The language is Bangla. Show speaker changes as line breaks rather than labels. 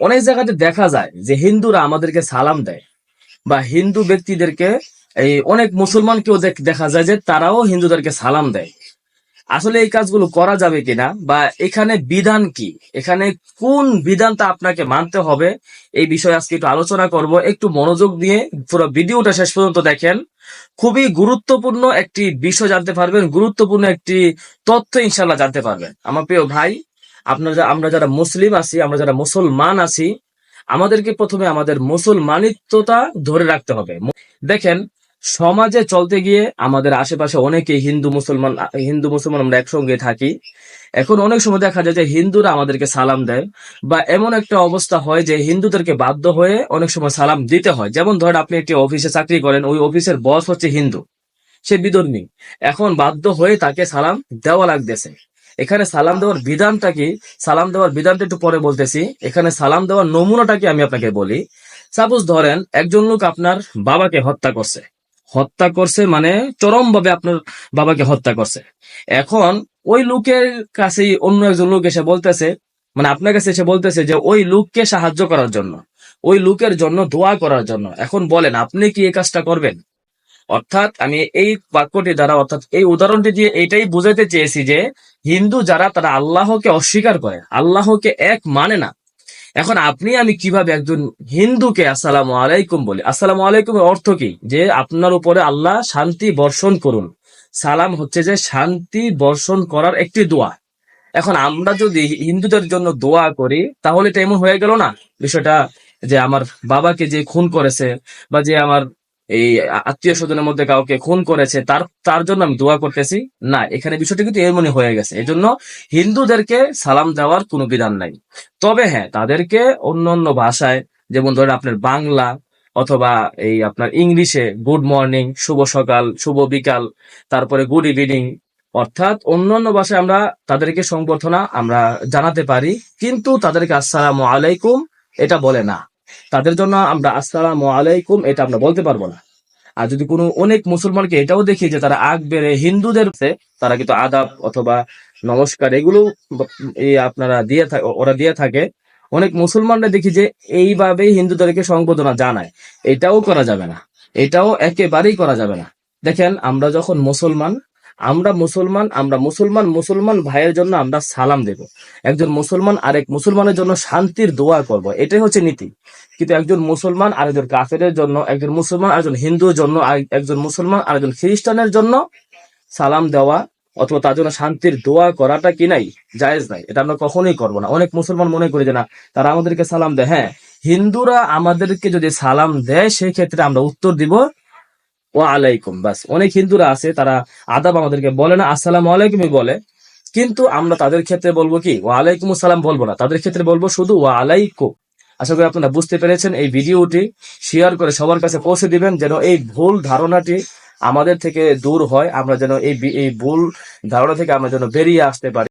অনেক জায়গাতে দেখা যায় যে হিন্দুরা আমাদেরকে সালাম দেয় বা হিন্দু ব্যক্তিদেরকে এই অনেক মুসলমানকেও দেখা যায় যে তারাও হিন্দুদেরকে সালাম দেয়। আসলে এই কাজগুলো করা যাবে কিনা বা এখানে বিধান কি? এখানে কোন বিধানটা আপনাকে মানতে হবে? এই বিষয়ে আজকে একটু আলোচনা করব। একটু মনোযোগ দিয়ে পুরো ভিডিওটা শেষ পর্যন্ত দেখেন। খুবই গুরুত্বপূর্ণ একটি বিষয় জানতে পারবেন, গুরুত্বপূর্ণ একটি তথ্য ইনশাল্লাহ জানতে পারবেন। আমার প্রিয় ভাই আপনারা আমরা যারা মুসলিম আছি, আমরা যারা মুসলমান আছি, আমাদেরকে প্রথমে আমাদের মুসলমানিত্বতা ধরে রাখতে হবে। দেখেন, সমাজে চলতে গিয়ে আমাদের আশেপাশে অনেকেই হিন্দু মুসলমান হিন্দু মুসলমান আমরা একসঙ্গে থাকি। এখন অনেক সময় দেখা যায় যে হিন্দুরা আমাদেরকে সালাম দেয় বা এমন একটা অবস্থা হয় যে হিন্দুদেরকে বাধ্য হয়ে অনেক সময় সালাম দিতে হয়। যেমন ধরেন আপনি একটি অফিসে চাকরি করেন, ওই অফিসের বস হচ্ছে হিন্দু, সে বিধর্মী এখন বাধ্য হয়ে তাকে সালাম দেওয়া লাগতেছে। এখানে সালাম দেওয়ার বিধানটা কি? সালাম দেওয়ার বিধানটা একটু পরে বলতেছি। এখানে সালাম দেওয়ার নমুনাটা কি আমি আপনাকে বলি? সাপোজ ধরেন, একজন লোক আপনার বাবাকে হত্যা করছে। হত্যা করছে মানে চরম ভাবে আপনার বাবাকে হত্যা করছে। এখন ওই লোকের কাছেই অন্য একজন লোক এসে বলতেছে মানে আপনার কাছে এসে বলতেছে যে ওই লোককে সাহায্য করার জন্য, ওই লোকের জন্য দোয়া করার জন্য। এখন বলেন, আপনি কি এই কাজটা করবেন? অর্থাৎ আমি এই বাক্যটি দ্বারা, অর্থাৎ এই উদাহরণটি দিয়ে এটাই বুঝাতে চেয়েছি যে, হিন্দু যারা, তারা আল্লাহকে অস্বীকার করে। আল্লাহকে এক মানে না। এখন আপনি, আমি কীভাবে একজন হিন্দুকে আসসালামু আলাইকুম বলি? আসসালামু আলাইকুমের অর্থ কি? যে আপনার উপরে আল্লাহ শান্তি বর্ষণ করুন। সালাম হচ্ছে যে শান্তি বর্ষণ করার একটি দোয়া। এখন আমরা যদি হিন্দুদের জন্য দোয়া করি, তাহলে এটা এমন হয়ে গেল না? বিষয়টা যে আমার বাবাকে যে খুন করেছে, বা যে আমার এই আত্মীয় স্বজনের মধ্যে কাউকে খুন করেছে, তার তার জন্য আমি দোয়া করতেছি। না, এখানে বিষয়টা কিন্তু এমনই হয়ে গেছে। এই জন্য হিন্দুদেরকে সালাম দেওয়ার কোনো বিধান নাই। তবে হ্যাঁ তাদেরকে অন্য অন্য ভাষায়, যেমন ধরেন আপনার বাংলা অথবা এই আপনার ইংলিশে গুড মর্নিং শুভ সকাল, শুভ বিকাল, তারপরে গুড ইভিনিং অর্থাৎ অন্যান্য ভাষায় আমরা তাদেরকে সংবর্ধনা আমরা জানাতে পারি। কিন্তু তাদেরকে আসসালামু আলাইকুম, এটা বলে না। তাদের জন্য আমরা আসসালামু আলাইকুম, এটা আমরা বলতে পারব না। আর যদি কোনো অনেক মুসলমানকে এটাও দেখি যে তারা আগ বেড়ে হিন্দুদের তারা কিন্তু আদাব অথবা নমস্কার এগুলো আপনারা দিয়ে ওরা দিয়ে থাকে। অনেক মুসলমানরা দেখি যে এইভাবেই হিন্দুদেরকে সংবোধনা জানায়। এটাও করা যাবে না। এটাও একেবারেই করা যাবে না। দেখেন, আমরা যখন মুসলমান আমরা মুসলমান আমরা মুসলমান মুসলমান ভাইয়ের জন্য আমরা সালাম দেব। একজন মুসলমান আরেক মুসলমানের জন্য শান্তির দোয়া করব। এটাই হচ্ছে নীতি। কিন্তু একজন মুসলমান আরেকজন কাফেরের জন্য, একজন মুসলমান আরেকজন হিন্দুর জন্য একজন মুসলমান আর আরেকজন খ্রিস্টানের জন্য সালাম দেওয়া অথবা তার জন্য শান্তির দোয়া করাটা কি নাই? জায়েজ নাই। এটা আমরা কখনোই করব না। অনেক মুসলমান মনে করি যে না, তারা আমাদেরকে সালাম দেয়। হ্যাঁ হিন্দুরা আমাদেরকে যদি সালাম দেয় সেই ক্ষেত্রে আমরা উত্তর দিব ও আলাইকুম বাস। অনেক হিন্দুরা আছে, তারা আদাব আমাদেরকে বলে না, আসসালাম আলাইকুমই বলে। কিন্তু আমরা তাদের ক্ষেত্রে বলব কি ওয়া আলাইকুম আসসালাম বলব না। তাদের ক্ষেত্রে বলব শুধু ওয়া আলাইকুম আশা করি আপনারা বুঝতে পেরেছেন, এই ভিডিওটি শেয়ার করে সবার কাছে পৌঁছে দিবেন, যেন এই ভুল ধারণাটি আমাদের থেকে দূর হয়, আমরা যেন এই ভুল ধারণা থেকে আমরা যেন বেরিয়ে আসতে পারি।